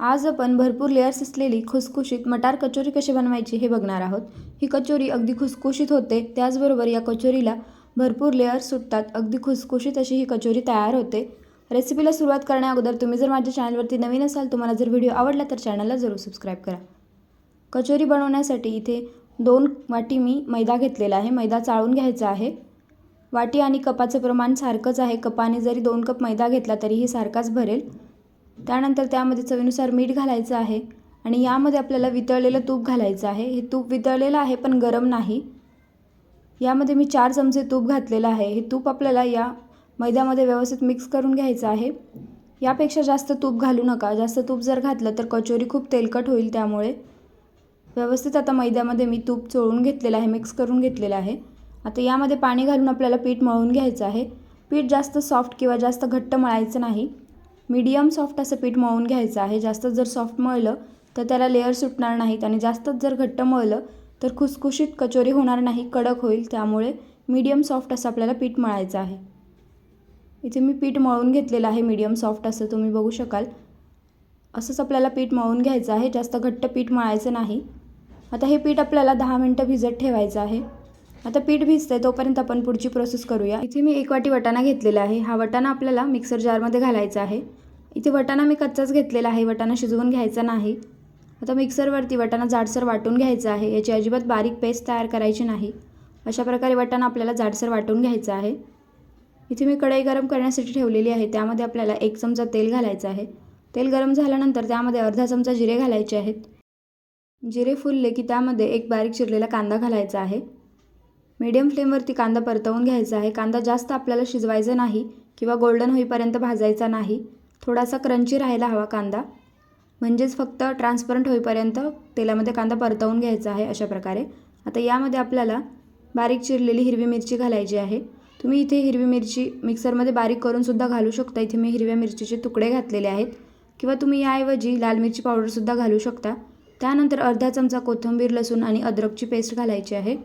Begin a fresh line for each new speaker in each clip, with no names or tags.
आज आपण भरपूर लेअर्स असलेली खुसखुशीत मटार कचोरी कशी बनवायची हे बघणार आहोत. ही कचोरी अगदी खुसखुशीत होते त्याचबरोबर या कचोरीला भरपूर लेअर्स सुटतात अगदी खुसखुशीत अशी ही कचोरी तयार होते. रेसिपीला सुरुवात करण्याअगोदर तुम्ही जर माझ्या चॅनलवरती नवीन असाल तुम्हाला जर व्हिडिओ आवडला तर चॅनलला जरूर सबस्क्राईब करा. कचोरी बनवण्यासाठी इथे दोन वाटी मी मैदा घेतलेला आहे मैदा चाळून घ्यायचा आहे. वाटी आणि कपाचं प्रमाण सारखंच आहे कपाने जरी दोन कप मैदा घेतला तरीही सारखाच भरेल. त्यानंतर त्यामध्ये चवीनुसार मीठ घालायचं आहे आणि यामध्ये आपल्याला वितळलेलं तूप घालायचं आहे. हे तूप वितळलेलं आहे पण गरम नाही. यामध्ये मी चार चमचे तूप घातलेलं आहे. हे तूप आपल्याला या मैद्यामध्ये व्यवस्थित मिक्स करून घ्यायचं आहे. यापेक्षा जास्त तूप घालू नका. जास्त तूप जर घातलं तर कचोरी खूप तेलकट होईल त्यामुळे. व्यवस्थित आता मैद्यामध्ये मी तूप चोळून घेतलेलं आहे मिक्स करून घेतलेलं आहे. आता यामध्ये पाणी घालून आपल्याला पीठ मळून घ्यायचं आहे. पीठ जास्त सॉफ्ट किंवा जास्त घट्ट मळायचं नाही. मीडियम सॉफ्ट असं पीठ मळून घ्यायचं आहे. जास्त जर सॉफ्ट मळलं तर त्याला लेअर सुटणार नाहीत. आणि जास्तच जर घट्ट मळलं तर खुसखुशीत कचोरी होणार नाही कडक होईल. त्यामुळे मीडियम सॉफ्ट असं आपल्याला पीठ मळायचं आहे. इथे मी पीठ मळून घेतलेलं आहे मीडियम सॉफ्ट असं. तुम्ही बघू शकाल. असंच आपल्याला पीठ मळून घ्यायचं आहे. जास्त घट्ट पीठ मळायचं नाही. आता हे पीठ आपल्याला दहा मिनटं भिजत ठेवायचं आहे. आता पीठ भिजतं आहे तोपर्यंत आपण पुढची प्रोसेस करूया. इथे मी एक वाटी वटाणा घेतलेला आहे. हा वटाणा आपल्याला मिक्सर जारमध्ये घालायचा आहे. इथे वटाणा मी कच्चाच घेतलेला आहे वटाणा शिजवून घ्यायचा नाही. आता मिक्सरवरती वटाणा जाडसर वाटून घ्यायचा आहे याची अजिबात बारीक पेस्ट तयार करायची नाही. अशा प्रकारे वटाणा आपल्याला जाडसर वाटून घ्यायचा आहे. इथे मी कढई गरम करण्यासाठी ठेवलेली आहे त्यामध्ये आपल्याला एक चमचा तेल घालायचं आहे. तेल गरम झाल्यानंतर त्यामध्ये अर्धा चमचा जिरे घालायचे आहेत. जिरे फुलले की त्यामध्ये एक बारीक चिरलेला कांदा घालायचा आहे. मीडियम फ्लेमवरती कांदा परतवून घ्यायचा आहे. कांदा जास्त आपल्याला शिजवायचा नाही किंवा गोल्डन होईपर्यंत भाजायचा नाही. थोडासा क्रंची राहायला हवा कांदा. म्हणजेच फक्त ट्रान्सपरंट होईपर्यंत तेलामध्ये कांदा परतवून घ्यायचा आहे अशा प्रकारे. आता यामध्ये आपल्याला बारीक चिरलेली हिरवी मिरची घालायची आहे. तुम्ही इथे हिरवी मिरची मिक्सरमध्ये बारीक करूनसुद्धा घालू शकता. इथे मी हिरव्या मिरचीचे तुकडे घातलेले आहेत. किंवा तुम्ही याऐवजी लाल मिरची पावडरसुद्धा घालू शकता. त्यानंतर अर्धा चमचा कोथिंबीर लसूण आणि अद्रकची पेस्ट घालायची आहे.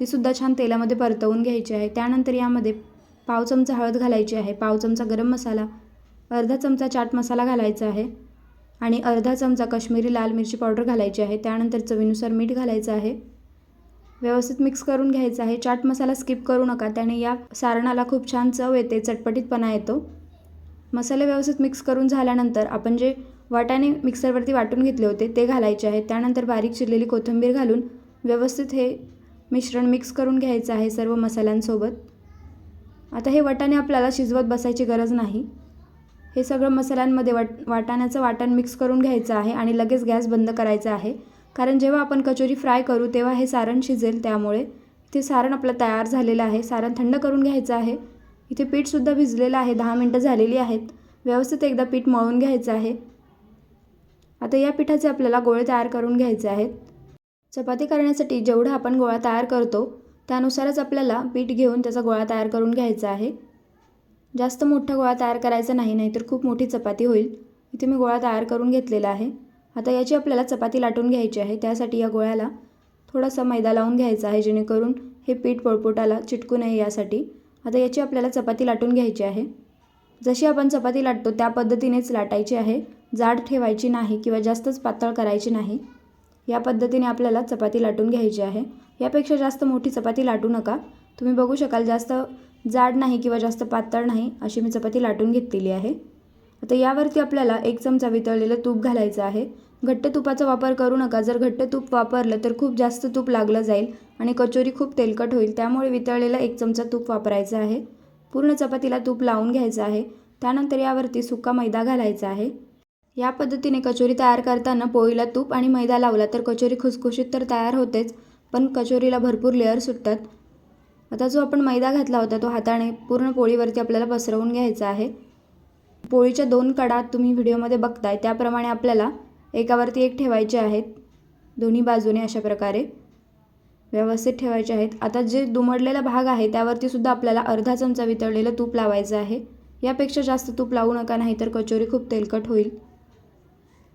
तीसुद्धा छान तेलामध्ये परतवून घ्यायची आहे. त्यानंतर यामध्ये पाव चमचा हळद घालायची आहे. पाव चमचा गरम मसाला अर्धा चमचा चाट मसाला घालायचा आहे आणि अर्धा चमचा कश्मीरी लाल मिरची पावडर घालायची आहे. त्यानंतर चवीनुसार मीठ घालायचं आहे. व्यवस्थित मिक्स करून घ्यायचं आहे. चाट मसाला स्किप करू नका. त्याने या सारणाला खूप छान चव येते. चटपटीतपणा येतो. मसाले व्यवस्थित मिक्स करून झाल्यानंतर आपण जे वाटाणे मिक्सरवरती वाटून घेतले होते ते घालायचे आहे. त्यानंतर बारीक चिरलेली कोथिंबीर घालून व्यवस्थित हे मिश्रण मिक्स करून घ्यायचं आहे सर्व मसाल्यांसोबत. आता हे वाटाणे आपल्याला शिजवत बसायची गरज नाही. हे सगळं मसाल्यांमध्ये वाट वाटाण्याचं वाटण मिक्स करून घ्यायचं आहे आणि लगेच गॅस बंद करायचा आहे. कारण जेव्हा आपण कचोरी फ्राय करू तेव्हा हे सारण शिजेल. त्यामुळे ते सारण आपलं तयार झालेलं आहे. सारण थंड करून घ्यायचं आहे. इथे पीठसुद्धा भिजलेलं आहे. दहा मिनटं झालेली आहेत. व्यवस्थित एकदा पीठ मळून घ्यायचं आहे. आता या पिठाचे आपल्याला गोळे तयार करून घ्यायचे आहेत. चपाती करण्यासाठी जेवढा आपण गोळा तयार करतो त्यानुसारच आपल्याला पीठ घेऊन त्याचा गोळा तयार करून घ्यायचा आहे. जास्त मोठा गोळा तयार करायचा नाही नाहीतर खूप मोठी चपाती होईल. इथे मी गोळा तयार करून घेतलेला आहे. आता याची आपल्याला चपाती लाटून घ्यायची आहे. त्यासाठी या गोळ्याला थोडासा मैदा लावून घ्यायचा आहे जेणेकरून हे पीठ पोळपोटाला चिटकू नये यासाठी. आता याची आपल्याला चपाती लाटून घ्यायची आहे. जशी आपण चपाती लाटतो त्या पद्धतीनेच लाटायची आहे. जाड ठेवायची नाही किंवा जास्तच पातळ करायची नाही. या पद्धतीने आपल्याला चपाती लाटून घ्यायची आहे. यापेक्षा जास्त मोठी चपाती लाटू नका. तुम्ही बघू शकाल जास्त जाड नाही किंवा जास्त पातळ नाही अशी मी चपाती लाटून घेतलेली आहे. आता यावरती आपल्याला एक चमचा वितळलेलं तूप घालायचं आहे. घट्ट तुपाचा वापर करू नका. जर घट्ट तूप वापरलं तर खूप जास्त तूप लागलं जाईल आणि कचोरी खूप तेलकट होईल. त्यामुळे वितळलेलं एक चमचा तूप वापरायचं आहे. पूर्ण चपातीला तूप लावून घ्यायचं आहे. त्यानंतर यावरती सुका मैदा घालायचा आहे. या पद्धतीने कचोरी तयार करताना पोळीला तूप आणि मैदा लावला तर कचोरी खुसखुशीत तर तयार होतेच पण कचोरीला भरपूर लेअर सुटतात. आता जो आपण मैदा घातला होता तो हाताने पूर्ण पोळीवरती आपल्याला पसरवून घ्यायचा आहे. पोळीच्या दोन कडा तुम्ही व्हिडिओमध्ये बघताय त्याप्रमाणे आपल्याला एकावरती एक ठेवायचे आहेत. दोन्ही बाजूने अशा प्रकारे व्यवस्थित ठेवायचे आहेत. आता जे दुमडलेला भाग आहे त्यावरती सुद्धा आपल्याला अर्धा चमचा वितळलेलं तूप लावायचं आहे. यापेक्षा जास्त तूप लावू नका नाही तर कचोरी खूप तेलकट होईल.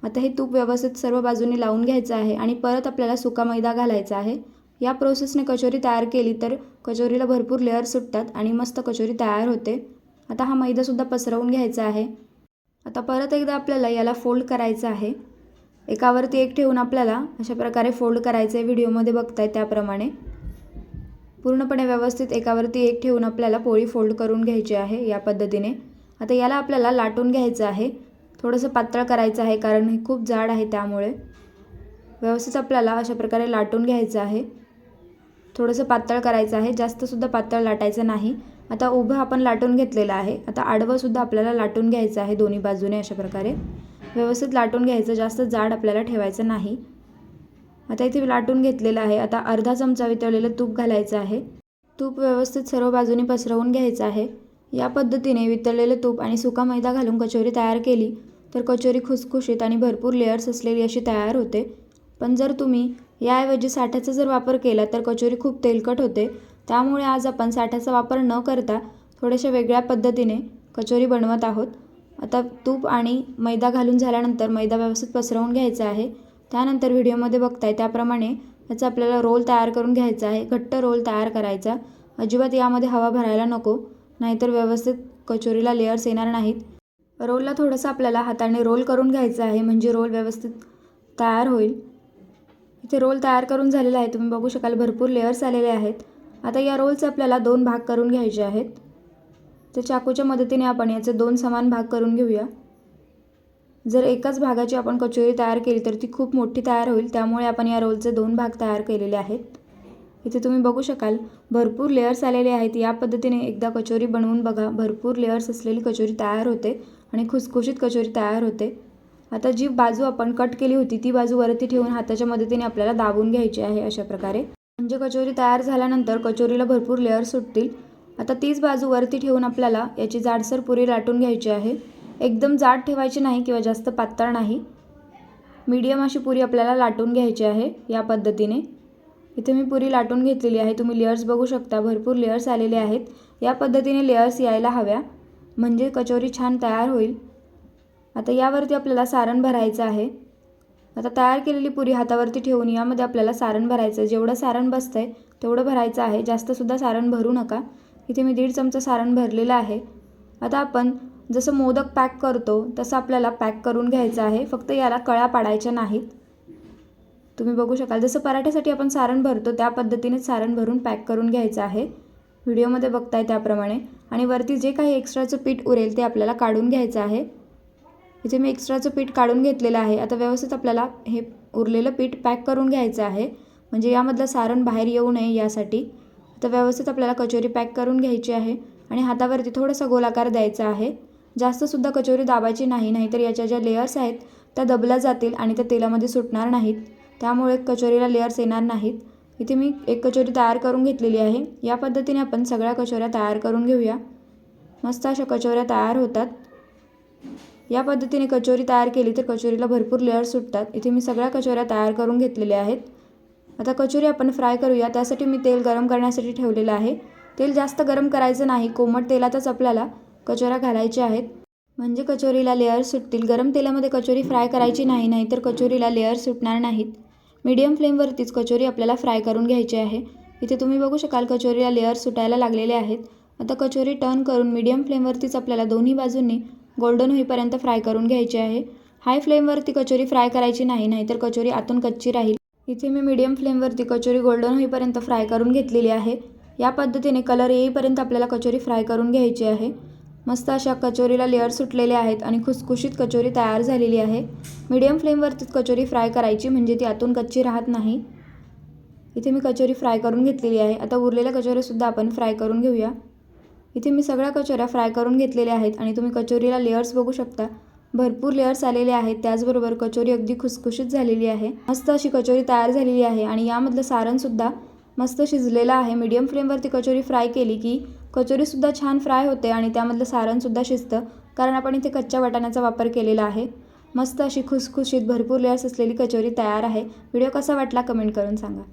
आता हे तूप व्यवस्थित सर्व बाजूने लावून घ्यायचं आहे आणि परत आपल्याला सुका मैदा घालायचा आहे. या प्रोसेसने कचोरी तयार केली तर कचोरीला भरपूर लेअर सुटतात आणि मस्त कचोरी तयार होते. आता हा मैदासुद्धा पसरवून घ्यायचा आहे. आता परत एकदा आपल्याला याला फोल्ड करायचं आहे. एकावरती एक ठेवून आपल्याला अशा प्रकारे फोल्ड करायचं आहे व्हिडिओमध्ये बघताय त्याप्रमाणे. पूर्णपणे व्यवस्थित एकावरती एक ठेवून आपल्याला पोळी फोल्ड करून घ्यायची आहे या पद्धतीने. आता याला आपल्याला लाटून घ्यायचं आहे. थोडंसं पातळ करायचं आहे कारण हे खूप जाड आहे त्यामुळे. व्यवस्थित आपल्याला अशा प्रकारे लाटून घ्यायचं आहे. थोडंसं पातळ करायचं आहे. जास्तसुद्धा पातळ लाटायचं नाही. आता उभं आपण लाटून घेतलेलं आहे. आता आडवंसुद्धा आपल्याला लाटून घ्यायचं आहे दोन्ही बाजूने अशा प्रकारे. व्यवस्थित लाटून घ्यायचं. जास्त जाड आपल्याला ठेवायचं नाही. आता इथे लाटून घेतलेलं आहे. आता अर्धा चमचा वितळलेलं तूप घालायचं आहे. तूप व्यवस्थित सर्व बाजूने पसरवून घ्यायचं आहे. या पद्धतीने वितळलेलं तूप आणि सुका मैदा घालून कचोरी तयार केली तर कचोरी खुसखुशीत आणि भरपूर लेअर्स असलेली अशी तयार होते. पण जर तुम्ही याऐवजी साठ्याचा जर वापर केला तर कचोरी खूप तेलकट होते. त्यामुळे आज आपण साठ्याचा वापर न करता थोड्याशा वेगळ्या पद्धतीने कचोरी बनवत आहोत. आता तूप आणि मैदा घालून झाल्यानंतर मैदा व्यवस्थित पसरवून घ्यायचा आहे. त्यानंतर व्हिडिओमध्ये बघताय त्याप्रमाणे याचा आपल्याला रोल तयार करून घ्यायचा आहे. घट्ट रोल तयार करायचा. अजिबात यामध्ये हवा भरायला नको नाहीतर व्यवस्थित कचोरीला लेअर्स येणार नाहीत. रोलला थोडंसं आपल्याला हाताने रोल करून घ्यायचं आहे म्हणजे रोल व्यवस्थित तयार होईल. इथे रोल तयार करून झालेला आहे. तुम्ही बघू शकाल भरपूर लेअर्स आलेले आहेत. आता या रोलचे आपल्याला दोन भाग करून घ्यायचे आहेत. तर चाकूच्या मदतीने आपण याचे दोन समान भाग करून घेऊया. जर एकाच भागाची आपण कचोरी तयार केली तर ती खूप मोठी तयार होईल. त्यामुळे आपण या रोलचे दोन भाग तयार केलेले आहेत. इथे तुम्ही बघू शकाल भरपूर लेअर्स आलेले आहेत. या पद्धतीने एकदा कचोरी बनवून बघा. भरपूर लेअर्स असलेली कचोरी तयार होते आणि खुसखुशीत कचोरी तयार होते. आता जी बाजू आपण कट केली होती ती बाजू वरती ठेवून हाताच्या मदतीने आपल्याला दाबून घ्यायची आहे अशा प्रकारे. म्हणजे कचोरी तयार झाल्यानंतर कचोरीला भरपूर लेअर सुटतील. आता तीच बाजू वरती ठेवून आपल्याला याची जाडसर पुरी लाटून घ्यायची आहे. एकदम जाड ठेवायची नाही किंवा जास्त पातळ नाही. मीडियम अशी पुरी आपल्याला लाटून घ्यायची आहे या पद्धतीने. इथे मी पुरी लाटून घेतलेली आहे. तुम्ही लेअर्स बघू शकता. भरपूर लेअर्स आलेले आहेत. या पद्धतीने लेअर्स यायला हव्या. म्हणजे कचोरी छान तयार होईल. आता यावरती आपल्याला सारण भरायचं आहे. आता तयार केलेली पुरी हातावरती ठेवून यामध्ये आपल्याला सारण भरायचं आहे. जेवढं सारण बसतं आहे तेवढं भरायचं आहे. जास्तसुद्धा सारण भरू नका. इथे मी दीड चमचा सारण भरलेलं आहे. आता आपण जसं मोदक पॅक करतो तसं आपल्याला पॅक करून घ्यायचं आहे. फक्त याला कळ्या पाडायच्या नाहीत. तुम्ही बघू शकाल. जसं पराठ्यासाठी आपण सारण भरतो त्या पद्धतीनेच सारण भरून पॅक करून घ्यायचं आहे. व्हिडिओमध्ये बघताय त्याप्रमाणे. आणि वरती जे काही एक्स्ट्राचं पीठ उरेल ते आपल्याला काढून घ्यायचं आहे. इथे मी एक्स्ट्राचं पीठ काढून घेतलेलं आहे. आता व्यवस्थित आपल्याला हे उरलेलं पीठ पॅक करून घ्यायचं आहे. म्हणजे यामधलं सारण बाहेर येऊ नये यासाठी. आता व्यवस्थित आपल्याला कचोरी पॅक करून घ्यायची आहे आणि हातावरती थोडासा गोलाकार द्यायचा आहे. जास्तसुद्धा कचोरी दाबायची नाही नाहीतर याच्या ज्या लेयर्स आहेत त्या दबल्या जातील आणि त्या तेलामध्ये सुटणार नाहीत. त्यामुळे कचोरीला लेयर्स येणार नाहीत. इथे मी एक कचोरी तयार करून घेतलेली आहे. या पद्धतीने आपण सगळ्या कचोऱ्या तयार करून घेऊया. मस्त अशा कचोऱ्या तयार होतात. या पद्धतीने कचोरी तयार केली तर कचोरीला भरपूर लेअर सुटतात. इथे मी सगळ्या कचोऱ्या तयार करून घेतलेल्या आहेत. आता कचोरी आपण फ्राय करूया. त्यासाठी मी तेल गरम करण्यासाठी ठेवलेलं आहे. तेल जास्त गरम करायचं नाही. कोमट तेलातच आपल्याला कचोऱ्या घालायच्या आहेत. म्हणजे कचोरीला लेअर सुटतील. गरम तेलामध्ये कचोरी फ्राय करायची नाही नाहीतर कचोरीला लेअर सुटणार नाहीत. मीडियम फ्लेमवरतीच कचोरी आपल्याला फ्राय करून घ्यायची आहे. इथे तुम्ही बघू शकाल कचोरीला लेअर सुटायला लागलेले आहेत. आता कचोरी टर्न करून मीडियम फ्लेमवरतीच आपल्याला दोन्ही बाजूंनी गोल्डन होईपर्यंत फ्राय करून घ्यायची आहे. हाय फ्लेमवरती कचोरी फ्राय करायची नाही नाहीतर कचोरी आतून कच्ची राहील. इथे मी मीडियम फ्लेमवरती कचोरी गोल्डन होईपर्यंत फ्राय करून घेतलेली आहे. या पद्धतीने कलर येईपर्यंत आपल्याला कचोरी फ्राय करून घ्यायची आहे. मस्त अशा कचोरीला लेअर सुटलेले आहेत आणि खुसखुशीत कचोरी तयार झालेली आहे. मीडियम फ्लेमवरतीच कचोरी फ्राय करायची म्हणजे ती आतून कच्ची राहत नाही. इथे मी कचोरी फ्राय करून घेतलेली आहे. आता उरलेल्या कचोरीसुद्धा आपण फ्राय करून घेऊया. इथे मी सगळ्या कचोऱ्या फ्राय करून घेतलेल्या आहेत आणि तुम्ही कचोरीला लेअर्स बघू शकता. भरपूर लेअर्स आलेले आहेत. त्याचबरोबर कचोरी अगदी खुसखुशीत झालेली आहे. मस्त अशी कचोरी तयार झालेली आहे आणि यामधलं सारणसुद्धा मस्त शिजलेलं आहे. मीडियम फ्लेमवरती कचोरी फ्राय केली की कचोरीसुद्धा छान फ्राय होते आणि त्यामधलं सारणसुद्धा शिजतं. कारण आपण इथे कच्च्या वाटाण्याचा वापर केलेला आहे. मस्त अशी खुसखुशीत भरपूर लेअर्स असलेली कचोरी तयार आहे. व्हिडिओ कसा वाटला कमेंट करून सांगा.